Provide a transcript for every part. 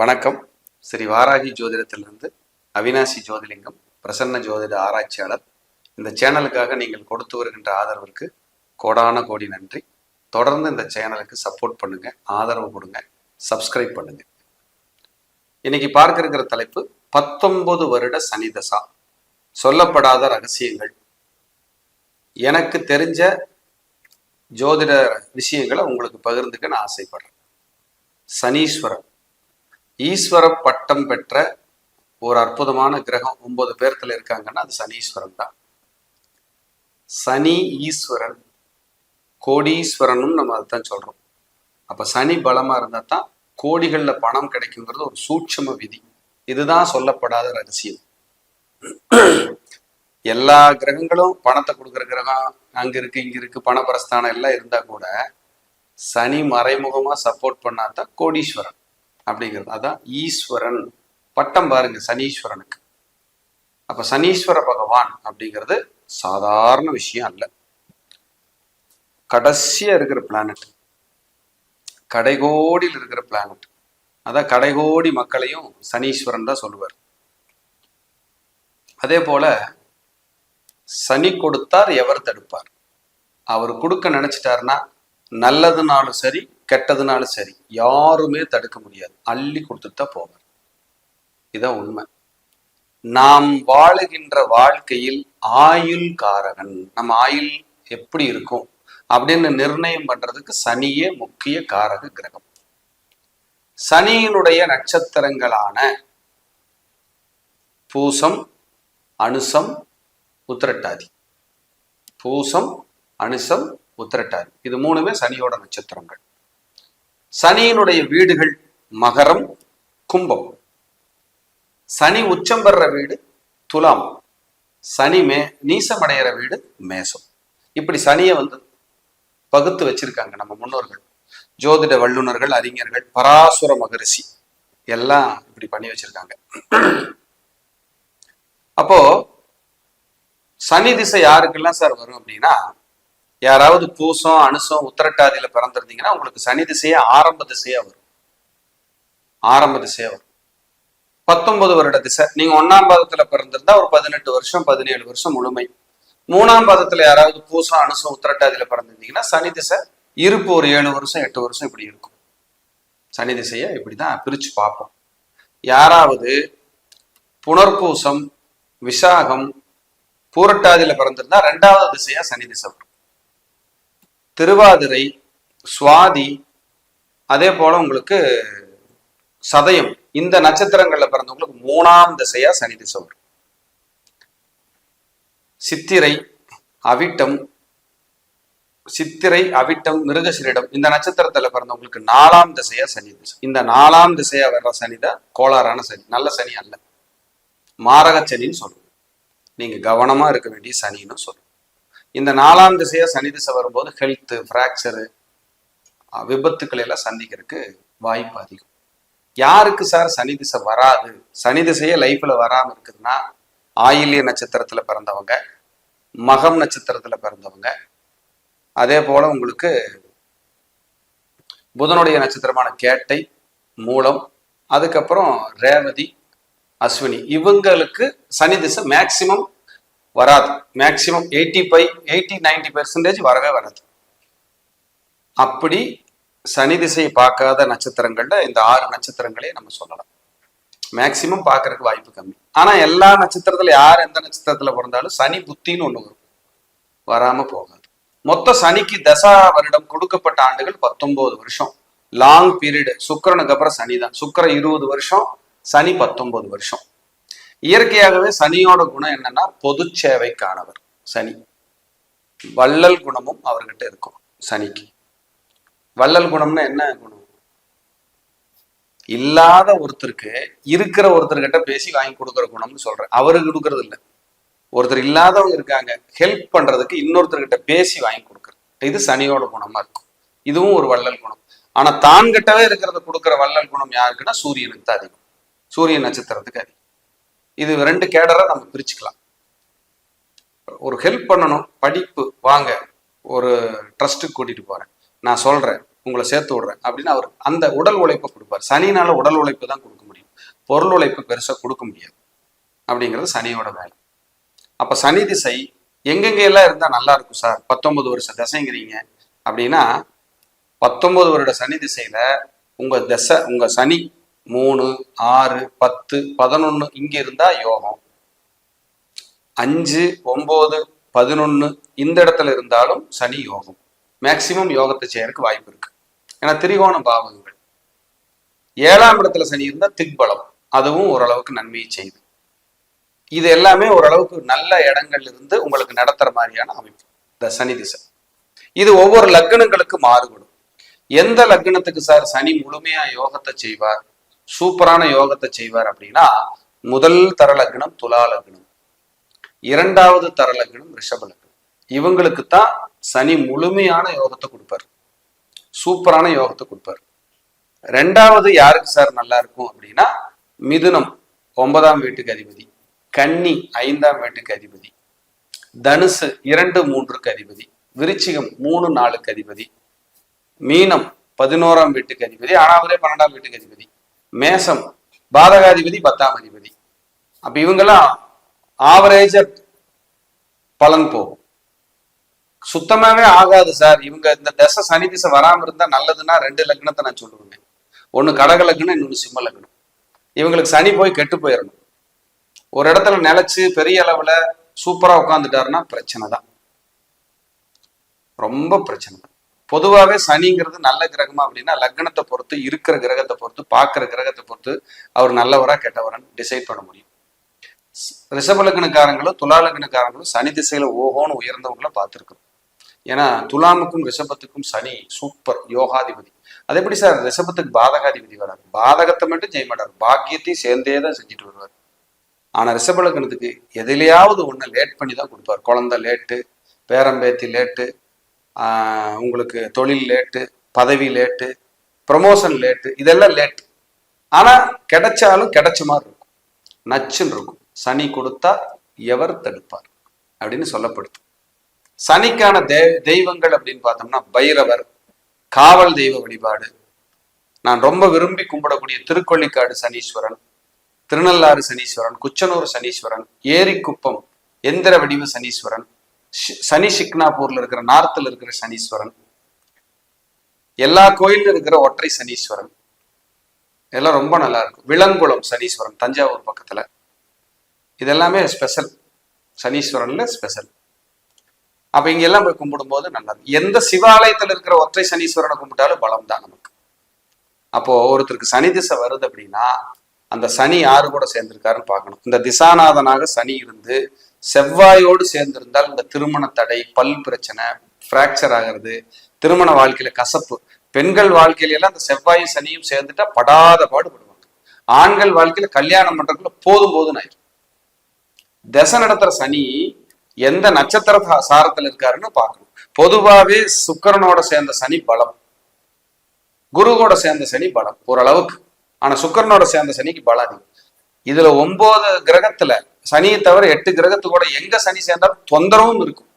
வணக்கம். ஸ்ரீ வாராகி ஜோதிடத்திலிருந்து அவினாசி ஜோதிலிங்கம் பிரசன்ன ஜோதிட ஆராய்ச்சியாளர். இந்த சேனலுக்காக நீங்கள் கொடுத்து வருகின்ற ஆதரவிற்கு கோடான கோடி நன்றி. தொடர்ந்து இந்த சேனலுக்கு சப்போர்ட் பண்ணுங்க ஆதரவு கொடுங்க சப்ஸ்கிரைப் பண்ணுங்க. இன்னைக்கு பார்க்க இருக்கிற தலைப்பு பத்தொன்பது வருட சனி தசா. சொல்லப்படாத ரகசியங்கள். எனக்கு தெரிஞ்ச ஜோதிட விஷயங்களை உங்களுக்கு பகிர்ந்துக்க நான் ஆசைப்படுறேன். சனீஸ்வரன். ஈஸ்வர பட்டம் பெற்ற ஒரு அற்புதமான கிரகம் ஒன்பது பேர்த்துல இருக்காங்கன்னா அது சனீஸ்வரன் தான். சனி ஈஸ்வரன் கோடீஸ்வரனும் நம்ம அதுதான் சொல்றோம். அப்ப சனி பலமா இருந்தா தான் கோடிகள்ல பணம் கிடைக்குங்கிறது ஒரு சூட்சம விதி. இதுதான் சொல்லப்படாத ரகசியம். எல்லா கிரகங்களும் பணத்தை கொடுக்குற கிரகம் அங்க இருக்கு இங்க இருக்கு பணபரஸ்தானம் எல்லாம் இருந்தா கூட சனி மறைமுகமா சப்போர்ட் பண்ணாதான் கோடீஸ்வரன். அப்படிங்கிறது. அதான் ஈஸ்வரன். பட்டம் பாருங்க சனீஸ்வரனுக்கு. அப்ப சனீஸ்வர பகவான் அப்படிங்கிறது சாதாரண விஷயம் அல்ல. கடைசியா இருக்கிற பிளானட் கடைகோடியில் இருக்கிற பிளானட் அதான் கடைகோடி மக்களையும் சனீஸ்வரன் தான் சொல்லுவார். அதே போல சனி கொடுத்தார் எவர் தடுப்பார். அவர் கொடுக்க நினைச்சிட்டாருன்னா நல்லதுனாலும் சரி கெட்டதுனாலும் சரி யாருமே தடுக்க முடியாது. அள்ளி கொடுத்துட்டு தான் போவார். இதான் உண்மை. நாம் வாழுகின்ற வாழ்க்கையில் ஆயுள் காரகன் நம்ம ஆயுள் எப்படி இருக்கும்? அப்படின்னு நிர்ணயம் பண்றதுக்கு சனியே முக்கிய காரக கிரகம். சனியினுடைய நட்சத்திரங்களான பூசம் அனுசம் உத்திரட்டாதி. பூசம் அனுசம் உத்திரட்டாதி. இது மூணுமே சனியோட நட்சத்திரங்கள். சனியினுடைய வீடுகள் மகரம் கும்பம். சனி உச்சம் பெற வீடு துலாம். சனி மே நீசமடைகிற வீடு மேசம். இப்படி சனியை வந்து பகுத்து வச்சிருக்காங்க நம்ம முன்னோர்கள். ஜோதிட வல்லுநர்கள் அறிஞர்கள் பராசுர மகரிஷி எல்லாம் இப்படி பண்ணி வச்சிருக்காங்க. அப்போ சனி திசை யாருக்கெல்லாம் சார் வரும் அப்படின்னா யாராவது பூசம் அனுசம் உத்தரட்டாதியில பிறந்திருந்தீங்கன்னா உங்களுக்கு சனி திசையே ஆரம்ப திசையா வரும். ஆரம்ப திசையா வரும். பத்தொன்பது வருட திசை. நீங்க ஒன்னாம் பாதத்துல பிறந்திருந்தா ஒரு பதினெட்டு வருஷம் பதினேழு வருஷம் முழுமை. மூணாம் பாதத்துல யாராவது பூசம் அனுசம் உத்தரட்டாதியில பிறந்திருந்தீங்கன்னா சனி திசை இருப்பு ஒரு ஏழு வருஷம் எட்டு வருஷம் இப்படி இருக்கும். சனி திசையை இப்படிதான் பிரிச்சு பார்ப்போம். யாராவது புனர்பூசம் விசாகம் பூரட்டாதியில பிறந்திருந்தா ரெண்டாவது திசையா சனி திசை வரும். திருவாதிரை சுவாதி அதே போல உங்களுக்கு சதயம். இந்த நட்சத்திரங்கள்ல பிறந்தவங்களுக்கு மூணாம் திசையா சனி திசை வரும். சித்திரை அவிட்டம் சித்திரை அவிட்டம் மிருகசிரிடம் இந்த நட்சத்திரத்துல பிறந்தவங்களுக்கு நாலாம் திசையா சனி திசை. இந்த நாலாம் திசையா வர்ற சனி தான் கோளாறான சனி. நல்ல சனி அல்ல. மாரக சனின்னு சொல்லுவோம் நீங்க கவனமா இருக்க வேண்டிய சனின்னு சொல்லுவோம் இந்த நாலாம் திசையா சனி திசை வரும்போது ஹெல்த்து ஃப்ராக்சரு விபத்துக்களை எல்லாம் சந்திக்கிறதுக்கு வாய்ப்பு அதிகம். யாருக்கு சார் சனி திசை வராது? சனி திசையே லைஃப்ல வராமல் இருக்குதுன்னா ஆயில்ய நட்சத்திரத்துல பிறந்தவங்க மகம் நட்சத்திரத்துல பிறந்தவங்க அதே போல உங்களுக்கு புதனுடைய நட்சத்திரமான கேட்டை மூலம் அதுக்கப்புறம் ரேவதி அஸ்வினி இவங்களுக்கு சனி திசை மேக்சிமம் வராது. Maximum eighty five eighty ninety percentage வரவே வராது. அப்படி சனி திசையை பார்க்காத நட்சத்திரங்கள்ல இந்த ஆறு நட்சத்திரங்களே நம்ம சொல்லலாம். மேக்சிமம் பார்க்கறதுக்கு வாய்ப்பு கம்மி. ஆனா எல்லா நட்சத்திரத்துல யார் எந்த நட்சத்திரத்துல பிறந்தாலும் சனி புத்தின்னு ஒண்ணு வரும். வராம போகாது. மொத்த சனிக்கு தசா வருடம் கொடுக்கப்பட்ட ஆண்டுகள் பத்தொன்பது வருஷம். லாங் பீரியடு சுக்கரனுக்கு அப்புறம் சனி தான் சுக்கரன் இருபது வருஷம் சனி பத்தொன்பது வருஷம். இயற்கையாகவே சனியோட குணம் என்னன்னா பொது சேவைக்கானவர் சனி. வள்ளல் குணமும் அவர்கிட்ட இருக்கும் சனிக்கு. வள்ளல் குணம்னா என்ன குணம்? இல்லாத ஒருத்தருக்கு இருக்கிற ஒருத்தர்கிட்ட பேசி வாங்கி கொடுக்குற குணம்னு சொல்றேன். அவருக்கு கொடுக்கறது இல்லை. ஒருத்தர் இல்லாதவங்க இருக்காங்க ஹெல்ப் பண்றதுக்கு இன்னொருத்தர்கிட்ட பேசி வாங்கி கொடுக்குறது. இது சனியோட குணமா இருக்கும். இதுவும் ஒரு வள்ளல் குணம். ஆனா தான் கிட்டவே இருக்கிறத கொடுக்குற வள்ளல் குணம் யாருக்குன்னா சூரியனுக்கு தான் அதிகம். சூரிய நட்சத்திரத்துக்கு அதிகம். இது ரெண்டு கேடரை நம்ம பிரிச்சுக்கலாம். ஒரு ஹெல்ப் பண்ணணும் படிப்பு வாங்க ஒரு ட்ரஸ்ட்டுக்கு கூட்டிட்டு போறேன். நான் சொல்றேன் உங்களை சேர்த்து விடுறேன் அப்படின்னு அவர் அந்த உடல் உழைப்பை கொடுப்பார். சனினால உடல் உழைப்பு தான் கொடுக்க முடியும். பொருள் உழைப்பு பெருசாக கொடுக்க முடியாது. அப்படிங்கிறது சனியோட வேலை. அப்போ சனி திசை எங்கெங்க எல்லாம் இருந்தால் நல்லா இருக்கும் சார். பத்தொன்பது வருஷம் திசைங்கிறீங்க அப்படின்னா பத்தொன்பது வருட சனி திசையில உங்க திசை உங்க சனி மூணு ஆறு பத்து பதினொன்னு இங்க இருந்தா யோகம். அஞ்சு ஒன்பது பதினொன்னு இந்த இடத்துல இருந்தாலும் சனி யோகம். மேக்சிமம் யோகத்தை செய்யறதுக்கு வாய்ப்பு இருக்கு. ஏன்னா திரிகோண பாவகங்கள். ஏழாம் இடத்துல சனி இருந்தா திக்பலம். அதுவும் ஓரளவுக்கு நன்மையை செய்யுது. இது எல்லாமே ஓரளவுக்கு நல்ல இடங்கள்ல இருந்து உங்களுக்கு நடத்துற மாதிரியான அமைப்பு. இந்த சனி திசை. இது ஒவ்வொரு லக்னங்களுக்கு மாறுபடும். எந்த லக்னத்துக்கு சார் சனி முழுமையா யோகத்தை செய்வார்? சூப்பரான யோகத்தை செய்வார் அப்படின்னா முதல் தர லக்னம் துலா லக்னம் இரண்டாவது தர லக்னம் ரிஷப லக்னம் இவங்களுக்கு தான் சனி முழுமையான யோகத்தை கொடுப்பார். சூப்பரான யோகத்தை கொடுப்பார். ரெண்டாவது யாருக்கு சார் நல்லா இருக்கும் அப்படின்னா மிதுனம் ஒன்பதாம் வீட்டுக்கு அதிபதி. கன்னி ஐந்தாம் வீட்டுக்கு அதிபதி. தனுசு இரண்டு மூன்றுக்கு அதிபதி. விருச்சிகம் மூணு நாலுக்கு அதிபதி. மீனம் பதினோராம் வீட்டுக்கு அதிபதி. ஆனா அவரே பன்னெண்டாம் வீட்டுக்கு அதிபதி. மேசம் பாதகாதிபதி பத்தாம் அதிபதி அப்ப இவங்கெல்லாம் ஆவரேஜ பலன் போகும். சுத்தமாவே ஆகாது சார். இவங்க இந்த தசை சனி திசை வராம இருந்தா நல்லதுன்னா ரெண்டு லக்னத்தை நான் சொல்லுவேன் ஒன்னு கடக லக்னம் இன்னொன்னு சிம்ம லக்னம். இவங்களுக்கு சனி போய் கெட்டு போயிடணும் ஒரு இடத்துல நிலைச்சு பெரிய அளவுல சூப்பரா உட்காந்துட்டாருன்னா பிரச்சனை தான் ரொம்ப பிரச்சனை. தான் பொதுவாகவே சனிங்கிறது நல்ல கிரகமா அப்படின்னா லக்னத்தை பொறுத்து இருக்கிற கிரகத்தை பொறுத்து பார்க்குற கிரகத்தை பொறுத்து அவர் நல்லவரா கெட்டவரான்னு டிசைட் பண்ண முடியும். ரிஷப லக்னக்காரங்களும் துலா லக்னக்காரங்களும் சனி திசையில ஓகோன்னு உயர்ந்தவங்கள பார்த்துருக்கோம். ஏன்னா துலாமுக்கும் ரிஷபத்துக்கும் சனி சூப்பர் யோகாதிபதி. அது எப்படி சார்? ரிஷபத்துக்கு பாதகாதிபதி வராது பாதகத்தை மட்டும் செய்ய மாட்டார் பாக்கியத்தையும் சேர்ந்தே தான் செஞ்சுட்டு வருவார். ஆனா ரிஷப லக்னத்துக்கு எதுலையாவது ஒன்று லேட் பண்ணி தான் கொடுப்பார். குழந்தை லேட்டு பேரம்பேத்தி லேட்டு உங்களுக்கு தொழில் லேட்டு பதவி லேட்டு ப்ரமோஷன் லேட்டு இதெல்லாம் லேட் ஆனால் கிடைச்சாலும் கிடைச்ச மாதிரி இருக்கும். நச்சுன்னு இருக்கும். சனி கொடுத்தா எவர் தடுப்பார் அப்படின்னு சொல்லப்படுது. சனிக்கான தெ தெய்வங்கள் அப்படின்னு பார்த்தோம்னா பைரவர் காவல் தெய்வ வழிபாடு. நான் ரொம்ப விரும்பி கும்பிடக்கூடிய திருக்கொள்ளிக்காடு சனீஸ்வரன் திருநள்ளாறு சனீஸ்வரன் குச்சனூர் சனீஸ்வரன் ஏரிக்குப்பம் எந்திர வடிவ சனீஸ்வரன் சனி சிக்னாப்பூர்ல இருக்கிற நார்த்தில் இருக்கிற சனீஸ்வரன். எல்லா கோயிலும் இருக்கிற ஒற்றை சனீஸ்வரன். இதெல்லாம் ரொம்ப நல்லா இருக்கும். விலங்குளம் சனீஸ்வரன் தஞ்சாவூர் பக்கத்துல. இதெல்லாமே ஸ்பெஷல். சனீஸ்வரன்ல ஸ்பெஷல். அப்ப இங்க எல்லாம் போய் கும்பிடும்போது நல்லது. எந்த சிவாலயத்துல இருக்கிற ஒற்றை சனீஸ்வரனை கும்பிட்டாலும் பலம் தான் நமக்கு. அப்போ ஒருத்தருக்கு சனி திசை வருது அப்படின்னா அந்த சனி யாரு கூட சேர்ந்திருக்காருன்னு பார்க்கணும். இந்த திசாநாதனாக சனி இருந்து செவ்வாயோடு சேர்ந்திருந்தால் இந்த திருமண தடை பல் பிரச்சனை பிராக்சர் ஆகிறது திருமண வாழ்க்கையில கசப்பு. பெண்கள் வாழ்க்கையில எல்லாம் அந்த செவ்வாயும் சனியும் சேர்ந்துட்டா படாத பாடுபடுவாங்க ஆண்கள் வாழ்க்கையில கல்யாணம் பண்றதுக்குள்ள போதும் போதும் ஆயிரும். தசை நடத்துற சனி எந்த நட்சத்திர சாரத்துல இருக்காருன்னு பார்க்கணும். பொதுவாகவே சுக்கரனோட சேர்ந்த சனி பலம். குருவோட சேர்ந்த சனி பலம் ஓரளவுக்கு. ஆனா சுக்கரனோட சேர்ந்த சனிக்கு பலம் அதிகம். இதுல ஒன்பது கிரகத்துல சனியை தவிர எட்டு கிரகத்து கூட எங்க சனி சேர்ந்தாலும் தொந்தரவும் இருக்கும்.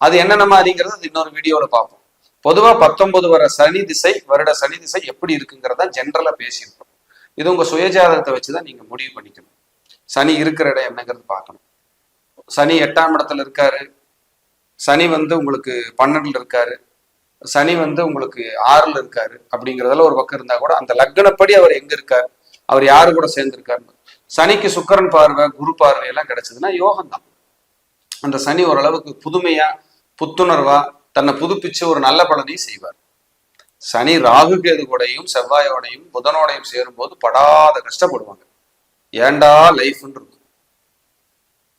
அது என்னென்ன மாதிரிங்கிறது இன்னொரு வீடியோவில் பார்ப்போம். பொதுவாக பத்தொன்பது வர சனி திசை வருட சனி திசை எப்படி இருக்குங்கிறத ஜென்ரலாக பேசியிருக்கோம். இது உங்கள் சுயஜாதகத்தை வச்சுதான் நீங்கள் முடிவு பண்ணிக்கணும். சனி இருக்கிற இடம் என்னங்கிறது பார்க்கணும். சனி எட்டாம் இடத்துல இருக்காரு. சனி வந்து உங்களுக்கு பன்னெண்டுல இருக்காரு. சனி வந்து உங்களுக்கு ஆறுல இருக்காரு. அப்படிங்கிறதெல்லாம் ஒரு பக்கம் இருந்தா கூட அந்த லக்னப்படி அவர் எங்க இருக்கார்? அவர் யாரு கூட சேர்ந்திருக்காரு சனிக்கு சுக்கரன் பார்வை குரு பார்வை எல்லாம் கிடைச்சதுன்னா யோகம் தான் அந்த சனி ஓரளவுக்கு புதுமையா புத்துணர்வா தன்னை புதுப்பிச்சு ஒரு நல்ல பலனையும் செய்வார். சனி ராகு கேது கூடையும் செவ்வாயோடையும் புதனோடையும் சேரும்போது படாத கஷ்டப்படுவாங்க. ஏண்டா லைஃப்னு இருக்கும்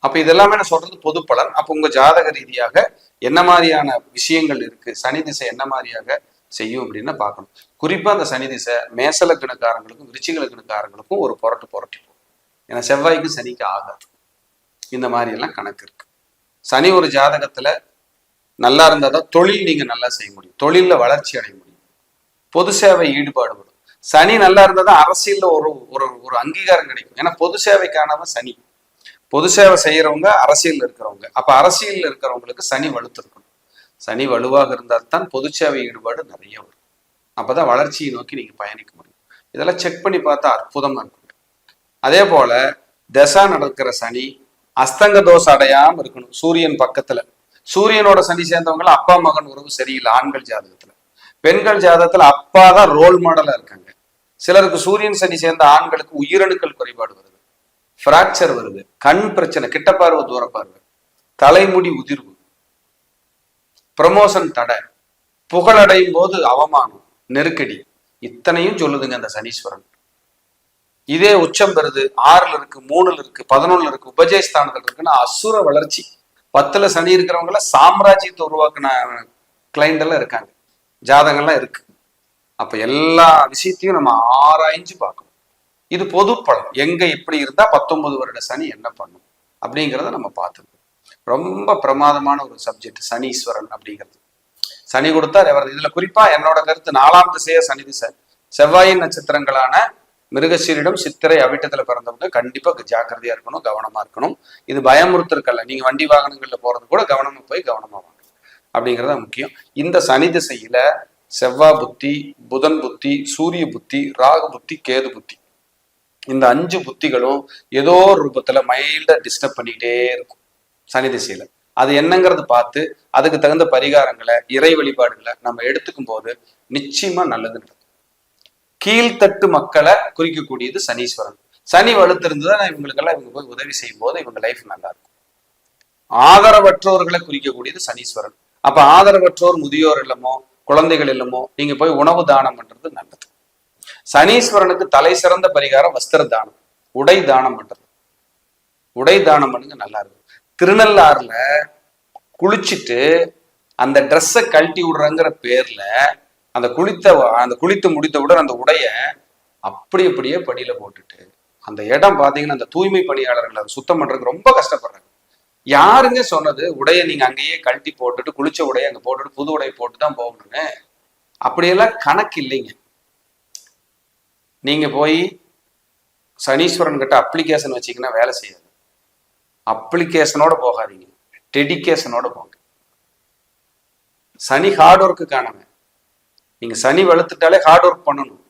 அப்ப இதெல்லாமே நான் சொல்றது பொது பலன். அப்ப உங்க ஜாதக ரீதியாக என்ன மாதிரியான விஷயங்கள் இருக்கு சனி திசை என்ன மாதிரியாக செய்யும் அப்படின்னு பார்க்கணும். குறிப்பா அந்த சனி திசை மேசலக்கணக்காரங்களுக்கும் விருச்சிகலக்கணக்காரங்களுக்கும் ஒரு புரட்டு புரட்டி ஏன்னா செவ்வாய்க்கு சனிக்கு ஆகாது. இந்த மாதிரி எல்லாம் கணக்கு இருக்கு. சனி ஒரு ஜாதகத்துல நல்லா இருந்தால் தான் தொழில் நீங்க நல்லா செய்ய முடியும். தொழில்ல வளர்ச்சி அடைய முடியும். பொது சேவை ஈடுபாடு வரும். சனி நல்லா இருந்தால் தான் அரசியல்ல ஒரு ஒரு ஒரு அங்கீகாரம் கிடைக்கும். ஏன்னா பொது சேவைக்கானவன் சனி. பொது சேவை செய்யறவங்க அரசியலில் இருக்கிறவங்க. அப்ப அரசியலில் இருக்கிறவங்களுக்கு சனி வலுத்திருக்கணும். சனி வலுவாக இருந்தால் தான் பொது சேவை ஈடுபாடு நிறைய வரும். அப்பதான் வளர்ச்சியை நோக்கி நீங்க பயணிக்க முடியும். இதெல்லாம் செக் பண்ணி பார்த்தா அற்புதமா இருக்கும். அதே போல தசா நடக்கிற சனி அஸ்தங்க தோஷம் அடையாம இருக்கணும் சூரியன் பக்கத்துல. சூரியனோட சனி சேர்ந்தவங்கள அப்பா மகன் உறவு சரியில்லை ஆண்கள் ஜாதகத்துல. பெண்கள் ஜாதகத்துல அப்பா தான் ரோல் மாடலா இருக்காங்க. சிலருக்கு சூரியன் சனி சேர்ந்த ஆண்களுக்கு உயிரணுக்கள் குறைபாடு வருது. பிராக்சர் வருது. கண் பிரச்சனை கிட்ட பார்வை தூர பார்வை. தலைமுடி உதிர்வு. ப்ரமோஷன் தடை. புகழடையும் போது அவமானம் நெருக்கடி. இத்தனையும் சொல்லுதுங்க அந்த சனீஸ்வரன். இதே உச்சம் பெறுது. ஆறுல இருக்கு மூணுல இருக்கு பதினொன்னுல இருக்கு உபஜயஸ்தானத்துல இருக்குன்னா அசுர வளர்ச்சி. பத்துல சனி இருக்கிறவங்கள சாம்ராஜ்யத்தை உருவாக்குன கிளைண்ட் எல்லாம் இருக்காங்க. ஜாதகம்லாம் இருக்கு. அப்ப எல்லா விஷயத்தையும் நம்ம ஆராய்ஞ்சு பார்க்கணும். இது பொது படம் எங்க எப்படி இருந்தா பத்தொன்பது வருட சனி என்ன பண்ணும்? அப்படிங்கிறத நம்ம பார்த்துக்கணும். ரொம்ப பிரமாதமான ஒரு சப்ஜெக்ட் சனீஸ்வரன் அப்படிங்கிறது. சனி கொடுத்தா அவர் இதுல குறிப்பா என்னோட கருத்து நாலாம் திசைய சனி திசை. செவ்வாயின் நட்சத்திரங்களான மிருகசீரிடம் சித்திரை அவிட்டத்துல பிறந்தவங்க கண்டிப்பா ஜாக்கிரதையா இருக்கணும் கவனமா இருக்கணும். இது பயமுறுத்தற்கல்ல நீங்க வண்டி வாகனங்கள்ல போறது கூட கவனமா போய் கவனமா வாங்க. அப்படிங்கிறத முக்கியம். இந்த சனி திசையில செவ்வாய் புத்தி புதன் புத்தி சூரிய புத்தி ராகு புத்தி கேது புத்தி. இந்த அஞ்சு புத்திகளும் ஏதோ ஒரு ரூபத்துல மைல்டா டிஸ்டர்ப் பண்ணிக்கிட்டே இருக்கும் சனி திசையில. அது என்னங்கிறது பார்த்து அதுக்கு தகுந்த பரிகாரங்களை இறை வழிபாடுகளை நம்ம எடுத்துக்கும் போது நிச்சயமா நல்லது நடக்கும் கீழ்த்தட்டு மக்களை குறிக்கக்கூடியது சனீஸ்வரன். சனி வலுத்திருந்ததுன்னா இவங்களுக்கெல்லாம் இவங்க போய் உதவி செய்யும் போது இவங்க லைஃப் நல்லா இருக்கும். ஆதரவற்றோர்களை குறிக்கக்கூடியது சனீஸ்வரன். அப்ப ஆதரவற்றோர் முதியோர் இல்லமோ குழந்தைகள் இல்லமோ நீங்க போய் உணவு தானம் பண்றது நல்லது. சனீஸ்வரனுக்கு தலை சிறந்த பரிகாரம் வஸ்திர தானம். உடை தானம் பண்றது. உடை தானம் பண்ணுங்க நல்லா இருக்கும். திருநள்ளாறுல குளிச்சுட்டு அந்த ட்ரெஸ்ஸை கழட்டி விடுறங்கிற பேர்ல அந்த குளித்த அந்த குளித்து முடித்தவுடன் அந்த உடைய அப்படி அப்படியே படியில போட்டுட்டு அந்த இடம் பாத்தீங்கன்னா அந்த தூய்மை பணியாளர்கள் அதை சுத்தம் பண்றதுக்கு ரொம்ப கஷ்டப்படுறாங்க. யாருங்க சொன்னது? உடைய நீங்க அங்கேயே கழட்டி போட்டுட்டு குளிச்ச உடைய அங்க போட்டுட்டு புது உடைய போட்டு தான் போகணும்னு? அப்படியெல்லாம் கணக்கு இல்லைங்க. நீங்க போய் சனீஸ்வரன் கிட்ட அப்ளிகேஷன் வச்சீங்கன்னா வேலை செய்யாது. அப்ளிகேஷனோட போகாதீங்க. டெடிகேஷனோட போங்க. சனி ஹார்ட் ஒர்க்கு நீங்க சனி வளர்த்துட்டாலே ஹார்ட் ஒர்க் பண்ணணும்.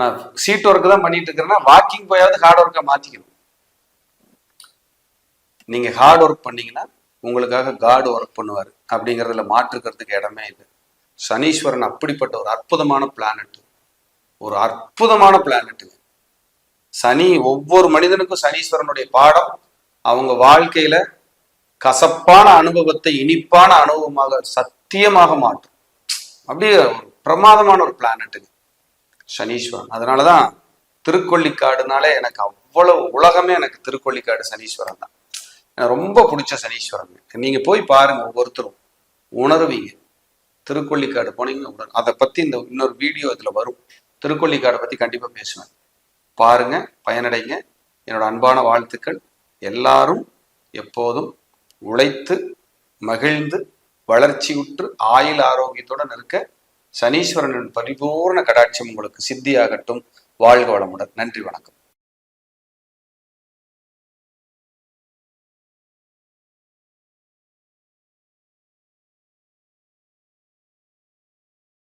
நான் சீட் ஒர்க் தான் பண்ணிட்டு இருக்கிறேன்னா வாக்கிங் போயாவது ஹார்ட் ஒர்க்கை மாத்திக்கணும். நீங்க ஹார்ட் ஒர்க் பண்ணீங்கன்னா உங்களுக்காக காடு ஒர்க் பண்ணுவார். அப்படிங்கிறதுல மாற்றுக்கிறதுக்கு இடமே இல்லை. சனீஸ்வரன் அப்படிப்பட்ட ஒரு அற்புதமான பிளானட் ஒரு அற்புதமான பிளானட் சனி ஒவ்வொரு மனிதனுக்கும் சனீஸ்வரனுடைய பாடம் அவங்க வாழ்க்கையில கசப்பான அனுபவத்தை இனிப்பான அனுபவமாக சத்தியமாக மாற்றும். அப்படியே ஒரு பிரமாதமான ஒரு பிளானட்டுங்க சனீஸ்வரன். அதனாலதான் திருக்கொல்லிக்காடுனாலே எனக்கு அவ்வளவு உலகமே எனக்கு திருக்கொல்லிக்காடு சனீஸ்வரன் தான். எனக்கு ரொம்ப பிடிச்ச சனீஸ்வரன். நீங்க போய் பாருங்க ஒவ்வொருத்தரும். உணருவீங்க. திருக்கொல்லிக்காடு போனீங்கன்னா உணரும் அதை பத்தி இந்த இன்னொரு வீடியோ இதுல வரும். திருக்கொல்லிக்காடை பத்தி கண்டிப்பா பேசுவேன். பாருங்க பயனடைங்க. என்னோட அன்பான வாழ்த்துக்கள். எல்லாரும் எப்போதும் உழைத்து மகிழ்ந்து வளர்ச்சியுற்று ஆயுள் ஆரோக்கியத்துடன் இருக்க சனீஸ்வரனின் பரிபூர்ண கடாட்சியம் உங்களுக்கு சித்தியாகட்டும். வாழ்க வளமுடன். நன்றி வணக்கம்.